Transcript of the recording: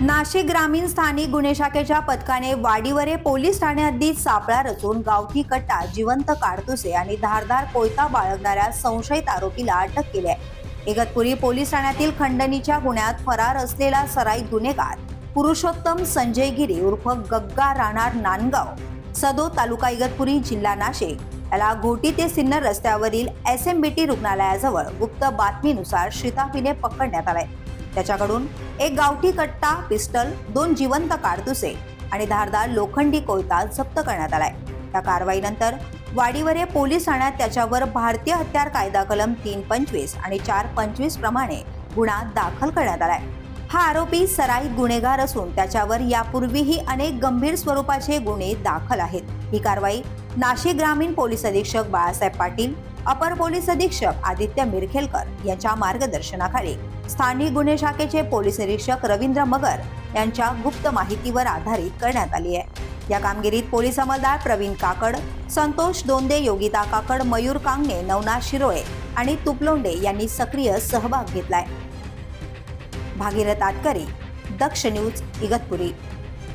नाशिक ग्रामीण स्थानिक गुन्हे शाखेच्या पथकाने वाडीवरे पोलीस ठाण्यात सापळा रचून गावठी कट्टा जिवंत काडतुसे आणि धारदार कोयता बाळगणाऱ्या संशयित आरोपीला अटक केली आहे. इगतपुरी पोलीस ठाण्यातील खंडणीच्या गुन्ह्यात फरार असलेला सराईत गुन्हेगार पुरुषोत्तम संजय गिरी उर्फ गग्गा राहणार नांदगाव सदो तालुका इगतपुरी जिल्हा नाशिक. याला घोटी ते सिन्नर रस्त्यावरील एस एम बी टी रुग्णालयाजवळ गुप्त बातमीनुसार शिताफीने पकडण्यात आलाय. त्याच्याकडून एक गावठी कट्टा पिस्टल दोन जिवंत कारतुसे आणि धारदार लोखंडी कोयता जप्त करण्यात आलाय. त्या कारवाईनंतर वाडीवरे पोलीस ठाण्यात त्याच्यावर भारतीय हत्यार कायदा कलम तीन पंचवीस आणि चार पंचवीस प्रमाणे गुन्हा दाखल करण्यात आलाय. हा आरोपी सराईत गुन्हेगार असून त्याच्यावर यापूर्वीही अनेक गंभीर स्वरूपाचे गुन्हे दाखल आहेत. ही कारवाई नाशिक ग्रामीण पोलीस अधीक्षक बाळासाहेब पाटील अपर पोलीस अधीक्षक आदित्य मिरखेलकर यांच्या मार्गदर्शनाखाली स्थानिक गुन्हे शाखेचे पोलीस निरीक्षक रवींद्र मगर यांच्या गुप्त माहितीवर आधारित करण्यात आली आहे. या कामगिरीत पोलीस अंमलदार प्रवीण काकड संतोष दोंदे योगिता काकड मयूर कांगणे नवनाथ शिरोळे आणि तुपलोंडे यांनी सक्रिय सहभाग घेतलाय. भागीरथ आटकरी दक्ष न्यूज इगतपुरी.